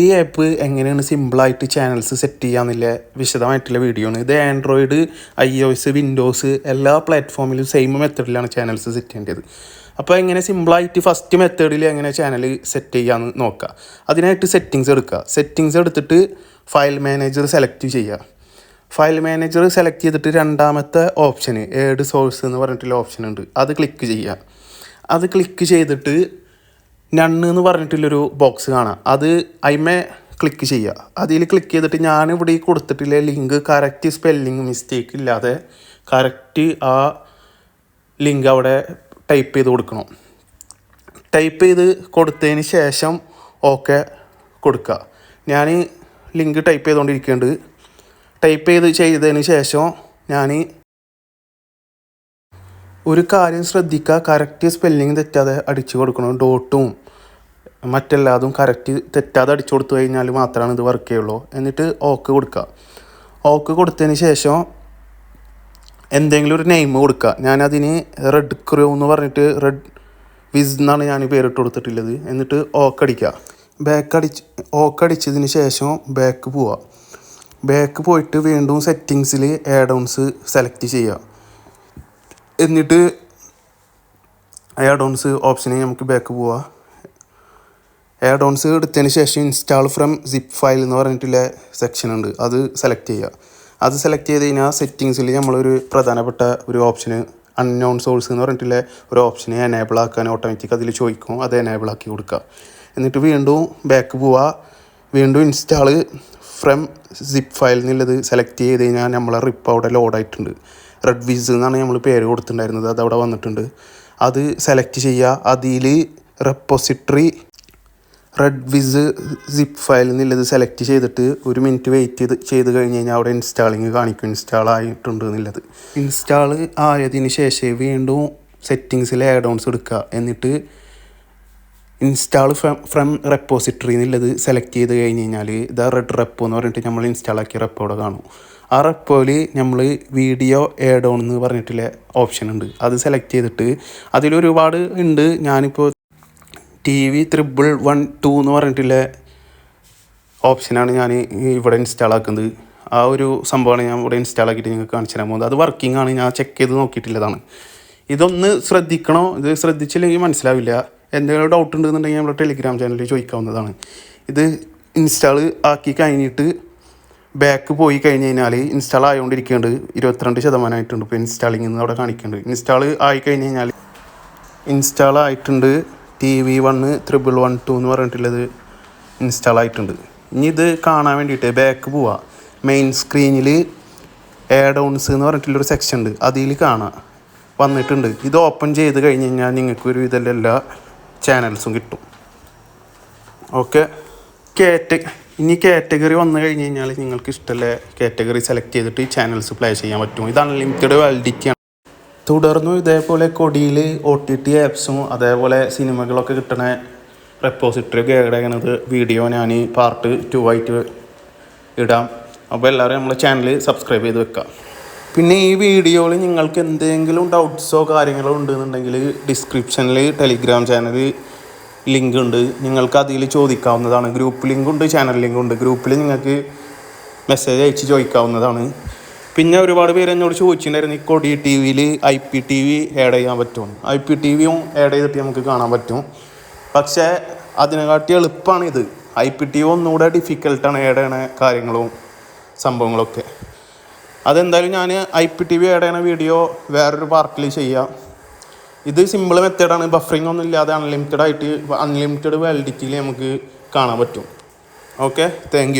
ഈ ആപ്പ് എങ്ങനെയാണ് സിമ്പിളായിട്ട് ചാനൽസ് സെറ്റ് ചെയ്യാന്നുള്ള വിശദമായിട്ടുള്ള വീഡിയോ ആണ്. ഇത് Android I O S Windows എല്ലാ പ്ലാറ്റ്ഫോമിലും സെയിം മെത്തേഡിലാണ് ചാനൽസ് സെറ്റ് ചെയ്യേണ്ടത്. അപ്പോൾ എങ്ങനെ സിമ്പിളായിട്ട് ഫസ്റ്റ് മെത്തേഡിൽ എങ്ങനെ ചാനൽ സെറ്റ് ചെയ്യാമെന്ന് നോക്കുക അതിനായിട്ട് സെറ്റിങ്സ് എടുക്കുക സെറ്റിങ്സ് എടുത്തിട്ട് ഫയൽ മാനേജർ സെലക്ട് ചെയ്യുക ഫയൽ മാനേജർ സെലക്ട് ചെയ്തിട്ട് രണ്ടാമത്തെ ഓപ്ഷന് ഏഡ് സോഴ്സ് എന്ന് പറഞ്ഞിട്ടുള്ള ഓപ്ഷൻ ഉണ്ട്. അത് ക്ലിക്ക് ചെയ്യുക അത് ക്ലിക്ക് ചെയ്തിട്ട് നണ്ണ് എന്ന് പറഞ്ഞിട്ടുള്ളൊരു ബോക്സ് കാണാം. അത് അതിമേ ക്ലിക്ക് ചെയ്യുക അതിൽ ക്ലിക്ക് ചെയ്തിട്ട് ഞാൻ ഇവിടെ ഈ കൊടുത്തിട്ടുള്ള ലിങ്ക് കറക്റ്റ് സ്പെല്ലിങ് മിസ്റ്റേക്ക് ഇല്ലാതെ കറക്റ്റ് ആ ലിങ്ക് അവിടെ ടൈപ്പ് ചെയ്ത് കൊടുക്കണം. ടൈപ്പ് ചെയ്ത് കൊടുത്തതിന് ശേഷം ഓക്കെ കൊടുക്കുക. ഞാൻ ലിങ്ക് ടൈപ്പ് ചെയ്തുകൊണ്ടിരിക്കുന്നുണ്ട് ടൈപ്പ് ചെയ്ത് ചെയ്തതിന് ശേഷം ഞാൻ ഒരു കാര്യം ശ്രദ്ധിക്കുക. കറക്റ്റ് സ്പെല്ലിങ് തെറ്റാതെ അടിച്ചു കൊടുക്കണം. ഡോട്ടും മറ്റെല്ലാതും കറക്റ്റ് തെറ്റാതെ അടിച്ചു കൊടുത്തു കഴിഞ്ഞാൽ മാത്രമാണ് ഇത് വർക്ക് ചെയ്യുള്ളൂ. എന്നിട്ട് ഓക്ക് കൊടുക്കുക. ഓക്ക് കൊടുത്തതിന് ശേഷം എന്തെങ്കിലും ഒരു നെയിം കൊടുക്കുക. ഞാനതിന് റെഡ് ക്രൂ എന്ന് പറഞ്ഞിട്ട് റെഡ് വിസ് എന്നാണ് ഞാൻ പേരിട്ട് കൊടുത്തിട്ടുള്ളത്. എന്നിട്ട് ഓക്ക് അടിക്കുക. ബാക്ക് അടിച്ച് ഓക്ക് അടിച്ചതിന് ശേഷം ബാക്ക് പോവുക. ബാക്ക് പോയിട്ട് വീണ്ടും സെറ്റിങ്സിൽ ആഡ് ഓൺസ് സെലക്ട് ചെയ്യുക. എന്നിട്ട് ആഡ് ഓൺസ് ഓപ്ഷനിൽ നമുക്ക് ബാക്ക് പോവാം. ആഡ് ഓൺസ് എടുത്തതിന് ശേഷം ഇൻസ്റ്റാൾ ഫ്രം സിപ്പ് ഫയൽ എന്ന് പറഞ്ഞിട്ടുള്ള സെക്ഷൻ ഉണ്ട്. അത് സെലക്ട് ചെയ്യുക. അത് സെലക്ട് ചെയ്ത് കഴിഞ്ഞാൽ സെറ്റിങ്സിൽ നമ്മളൊരു പ്രധാനപ്പെട്ട ഒരു ഓപ്ഷന് അൺനോൺ സോഴ്സ് എന്ന് പറഞ്ഞിട്ടുള്ള ഒരു ഓപ്ഷനെ എനേബിൾ ആക്കാൻ ഓട്ടോമാറ്റിക് അതിൽ ചോദിക്കും. അത് എനേബിൾ ആക്കി കൊടുക്കുക. എന്നിട്ട് വീണ്ടും ബാക്ക് പോവുക വീണ്ടും ഇൻസ്റ്റാൾ ഫ്രം സിപ്പ് ഫയൽ എന്നുള്ളത് സെലക്ട് ചെയ്ത് കഴിഞ്ഞാൽ നമ്മളെ റിപ്പ് അവിടെ ലോഡായിട്ടുണ്ട് റെഡ് വിസ് എന്നാണ് നമ്മൾ പേര് കൊടുത്തിട്ടുണ്ടായിരുന്നത്. അത് അവിടെ വന്നിട്ടുണ്ട്. അത് സെലക്ട് ചെയ്യുക അതിൽ repository red wiz zip file എന്നുള്ളത് സെലക്ട് ചെയ്തിട്ട് ഒരു മിനിറ്റ് വെയിറ്റ് ചെയ്ത് ചെയ്ത് കഴിഞ്ഞ് കഴിഞ്ഞാൽ അവിടെ ഇൻസ്റ്റാളിങ് കാണിക്കും. ഇൻസ്റ്റാൾ ആയിട്ടുണ്ട് എന്നുള്ളത് ഇൻസ്റ്റാൾ ആയതിനു ശേഷം വീണ്ടും സെറ്റിങ്സിൽ ആഡ് ഓൺസ് എടുക്കുക എന്നിട്ട് ഇൻസ്റ്റാൾ ഫ്രം ഫ്രം റെപ്പോസിറ്ററി എന്നുള്ളത് സെലക്ട് ചെയ്ത് കഴിഞ്ഞ് കഴിഞ്ഞാൽ ദ റെഡ് റെപ്പോ എന്ന് പറഞ്ഞിട്ട് നമ്മൾ ഇൻസ്റ്റാൾ ആക്കിയ റെപ്പോ അവിടെ കാണും. ആ റെപ്പോയിൽ നമ്മൾ വീഡിയോ ഏഡ് ഓൺ എന്ന് പറഞ്ഞിട്ടുള്ള ഓപ്ഷൻ ഉണ്ട്. അത് സെലക്ട് ചെയ്തിട്ട് അതിലൊരുപാട് ഉണ്ട് ഞാനിപ്പോൾ T V triple one two എന്ന് പറഞ്ഞിട്ടുള്ള ഓപ്ഷനാണ് ഞാൻ ഇവിടെ ഇൻസ്റ്റാൾ ആക്കുന്നത്. ആ ഒരു സംഭവമാണ് ഞാൻ ഇവിടെ ഇൻസ്റ്റാൾ ആക്കിയിട്ട് നിങ്ങൾക്ക് കാണിച്ചു തരാൻ പോകുന്നത്. അത് വർക്കിംഗ് ആണ്. ഞാൻ ചെക്ക് ചെയ്ത് നോക്കിയിട്ടുള്ളതാണ് ഇതൊന്ന് ശ്രദ്ധിക്കണോ? ഇത് ശ്രദ്ധിച്ചില്ലെങ്കിൽ മനസ്സിലാവില്ല. എന്തെങ്കിലും ഡൗട്ട് ഉണ്ടെന്നുണ്ടെങ്കിൽ നമ്മുടെ ടെലിഗ്രാം ചാനലിൽ ചോദിക്കാവുന്നതാണ്. ഇത് ഇൻസ്റ്റാൾ ആക്കി കഴിഞ്ഞിട്ട് ബാക്ക് പോയി കഴിഞ്ഞ് കഴിഞ്ഞാൽ ഇൻസ്റ്റാൾ ആയതുകൊണ്ടിരിക്കുന്നുണ്ട് ഇരുപത്തിരണ്ട് ശതമാനമായിട്ടുണ്ട് ഇപ്പോൾ ഇൻസ്റ്റാളിങ് എന്ന് അവിടെ കാണിക്കുന്നുണ്ട് ഇൻസ്റ്റാൾ ആയി കഴിഞ്ഞ് കഴിഞ്ഞാൽ ഇൻസ്റ്റാൾ ആയിട്ടുണ്ട്. T V one triple one two എന്ന് പറഞ്ഞിട്ടുള്ളത് ഇൻസ്റ്റാൾ ആയിട്ടുണ്ട്. ഇനി ഇത് കാണാൻ വേണ്ടിയിട്ട് ബാക്ക് പോവാം. മെയിൻ സ്ക്രീനിൽ ആഡ് ഓൺസ് എന്ന് പറഞ്ഞിട്ടുള്ളൊരു സെക്ഷൻ ഉണ്ട്. അതിൽ കാണാം. വന്നിട്ടുണ്ട്. ഇത് ഓപ്പൺ ചെയ്ത് കഴിഞ്ഞ് കഴിഞ്ഞാൽ നിങ്ങൾക്ക് ഒരു ചാനൽസും കിട്ടും. ഓക്കെ കാറ്റ ഇനി കാറ്റഗറി വന്നു കഴിഞ്ഞ് കഴിഞ്ഞാൽ നിങ്ങൾക്ക് ഇഷ്ടമുള്ള കാറ്റഗറി സെലക്ട് ചെയ്തിട്ട് ഈ ചാനൽസ് പ്ലേ ചെയ്യാൻ പറ്റും. ഇത് അൺലിമിറ്റഡ് വാലിഡിറ്റിയാണ് തുടർന്ന് ഇതേപോലെ കൊടിയിൽ ഒ ടി ടി ആപ്സും അതേപോലെ സിനിമകളൊക്കെ കിട്ടണ റെപ്പോസിറ്ററി ഒക്കെ ചെയ്യണത് വീഡിയോ ഞാൻ പാർട്ട് ടു ആയിട്ട് ഇടാം. അപ്പോൾ എല്ലാവരും നമ്മളെ ചാനൽ സബ്സ്ക്രൈബ് ചെയ്ത് വെക്കാം പിന്നെ ഈ വീഡിയോയിൽ നിങ്ങൾക്ക് എന്തെങ്കിലും ഡൗട്ട്സോ കാര്യങ്ങളോ ഉണ്ടെന്നുണ്ടെങ്കിൽ ഡിസ്ക്രിപ്ഷനിൽ ടെലിഗ്രാം ചാനൽ ലിങ്ക് ഉണ്ട്. നിങ്ങൾക്ക് അതിൽ ചോദിക്കാവുന്നതാണ്. ഗ്രൂപ്പ് ലിങ്ക് ഉണ്ട് ചാനൽ ലിങ്ക് ഉണ്ട്. ഗ്രൂപ്പിൽ നിങ്ങൾക്ക് മെസ്സേജ് അയച്ച് ചോദിക്കാവുന്നതാണ്. പിന്നെ ഒരുപാട് പേര് എന്നോട് ചോദിച്ചിട്ടുണ്ടായിരുന്നു ഈ കൊടി ടി വിയിൽ I P T V add ചെയ്യാൻ പറ്റുമെന്ന് ഐ പി ടി വിയും ആഡ് ചെയ്തിട്ട് നമുക്ക് കാണാൻ പറ്റും. പക്ഷേ അതിനെക്കാട്ടി എളുപ്പമാണ് ഇത് ഐ പി ടി വി ഒന്നുകൂടെ ഡിഫിക്കൽട്ടാണ് ആഡ് ചെയ്യണ കാര്യങ്ങളും സംഭവങ്ങളൊക്കെ. അതെന്തായാലും ഞാൻ ഐ പി ടി വി ചെയ്യണ വീഡിയോ വേറൊരു പാർട്ടിൽ ചെയ്യാം. ഇത് സിമ്പിൾ മെത്തേഡാണ് ബഫറിംഗ് ഒന്നും ഇല്ലാതെ അൺലിമിറ്റഡ് ആയിട്ട് അൺലിമിറ്റഡ് വാലിഡിറ്റിയിൽ നമുക്ക് കാണാൻ പറ്റും. Okay thank